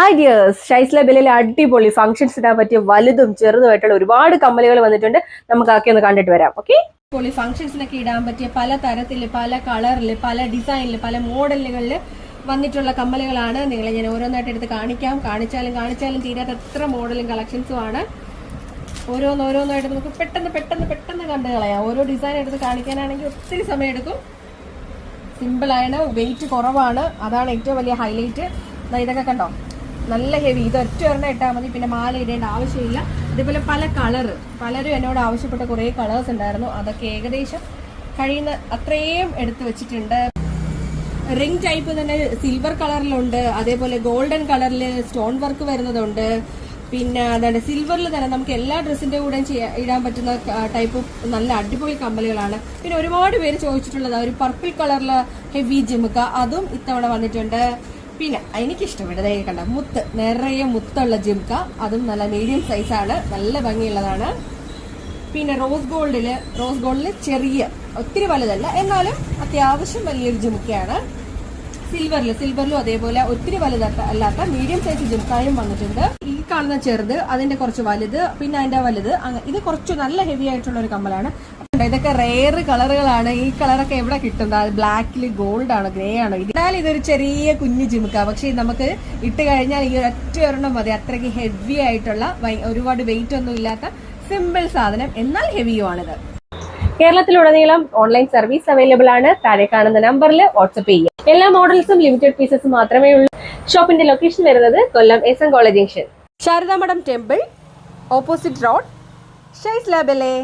Hi dears ഷൈസ് ബില്ലിൽ അടിപൊളി functions ഇടാൻ പറ്റിയ വലുതും ചെറുതുമായിട്ടുള്ള ഒരുപാട് കമ്മലുകൾ വന്നിട്ടുണ്ട്. നമുക്ക് ആക്കി ഒന്ന് കണ്ടിട്ട് വരാം. ഓക്കെ പൊളി ഫംഗ്ഷൻസിലൊക്കെ ഇടാൻ പറ്റിയ പല തരത്തിൽ പല കളറിൽ പല ഡിസൈനിൽ പല മോഡലുകളിൽ വന്നിട്ടുള്ള കമ്മലുകളാണ് നിങ്ങളെ ഞാൻ ഓരോന്നായിട്ട് എടുത്ത് കാണിക്കാം. കാണിച്ചാലും കാണിച്ചാലും തീരാത്ത എത്ര മോഡലും ഓരോന്ന് ഓരോന്നായിട്ട് നമുക്ക് പെട്ടെന്ന് പെട്ടെന്ന് പെട്ടെന്ന് കണ്ടു കളയാം. ഓരോ ഡിസൈൻ എടുത്ത് കാണിക്കാനാണെങ്കിൽ ഒത്തിരി സമയം എടുക്കും സിമ്പിളാണ് വെയിറ്റ് കുറവാണ്. അതാണ് ഏറ്റവും വലിയ ഹൈലൈറ്റ് ഇതൊക്കെ കണ്ടോ? നല്ല ഹെവി ഇത് ഒറ്റ ഒരെണ്ണം ഇട്ടാൽ മതി. പിന്നെ മാല ഇടേണ്ട ആവശ്യമില്ല. ഇതേപോലെ പല കളറ് പലരും എന്നോട് ആവശ്യപ്പെട്ട കുറേ കളേഴ്സ് ഉണ്ടായിരുന്നു. അതൊക്കെ ഏകദേശം കഴിയുന്ന അത്രയും എടുത്തു വെച്ചിട്ടുണ്ട്. റിംഗ് ടൈപ്പ് തന്നെ സിൽവർ കളറിലുണ്ട് അതേപോലെ ഗോൾഡൻ കളറിൽ സ്റ്റോൺ വർക്ക് വരുന്നതുണ്ട്. പിന്നെ അതാണ് സിൽവറിൽ തന്നെ നമുക്ക് എല്ലാ ഡ്രസ്സിന്റെ കൂടെയും ചെയ്യാൻ ഇടാൻ പറ്റുന്ന ടൈപ്പ് നല്ല അടിപൊളി കമ്മലുകളാണ് പിന്നെ ഒരുപാട് പേര് ചോദിച്ചിട്ടുള്ളത് ഒരു പർപ്പിൾ കളറിലെ ഹെവി ജിമുക്ക. അതും ഇത്തവണ വന്നിട്ടുണ്ട്. പിന്നെ എനിക്ക് ഇഷ്ടപ്പെട്ടത് ദേ കണ്ട മുത്ത് നിറയെ മുത്തുള്ള ജിംക. അതും നല്ല മീഡിയം സൈസാണ് നല്ല ഭംഗിയുള്ളതാണ്. പിന്നെ റോസ് ഗോൾഡിൽ റോസ് ഗോൾഡിൽ ചെറിയ ഒത്തിരി വലുതല്ല എന്നാലും അത്യാവശ്യം വലിയൊരു ജിംക്കയാണ് സിൽവറിൽ സിൽവറിലും അതേപോലെ ഒത്തിരി വലുതല്ല അല്ലാത്ത മീഡിയം സൈസ് ജിംക്കായും വന്നിട്ടുണ്ട്. ഈ കാണുന്ന ചെറുത് അതിന്റെ കുറച്ച് വലുത് പിന്നെ അതിന്റെ വലുത് ഇത് കുറച്ച് നല്ല ഹെവി ആയിട്ടുള്ള ഒരു കമ്മലാണ്. ഉണ്ട്. ഇതൊക്കെ റെയർ കളറുകളാണ്. ഈ കളറൊക്കെ എവിടെ കിട്ടും? ബ്ലാക്കിൽ ഗോൾഡ് ആണ് ഗ്രേ ആണ് എന്നാൽ ഇതൊരു ചെറിയ കുഞ്ഞു ജിമുക്ക. പക്ഷെ നമുക്ക് ഇട്ട് കഴിഞ്ഞാൽ ഈ ഒറ്റ ഒരെണ്ണം മതി. അത്രയ്ക്ക് ഹെവി ആയിട്ടുള്ള ഒരുപാട് വെയിറ്റ് ഒന്നും ഇല്ലാത്ത സിമ്പിൾ സാധനം. എന്നാൽ ഹെവിയുമാണിത് കേരളത്തിലുടനീളം ഓൺലൈൻ സർവീസ് അവൈലബിൾ ആണ്. താഴെ കാണുന്ന നമ്പറിൽ വാട്സപ്പ് ചെയ്യുക എല്ലാ മോഡൽസും ലിമിറ്റഡ് പീസസ് മാത്രമേ ഉള്ളൂ. ഷോപ്പിന്റെ ലൊക്കേഷൻ വരുന്നത് Kollam S N college junction Sharadamadom temple opposite road ഷൈസ് ലാബലെ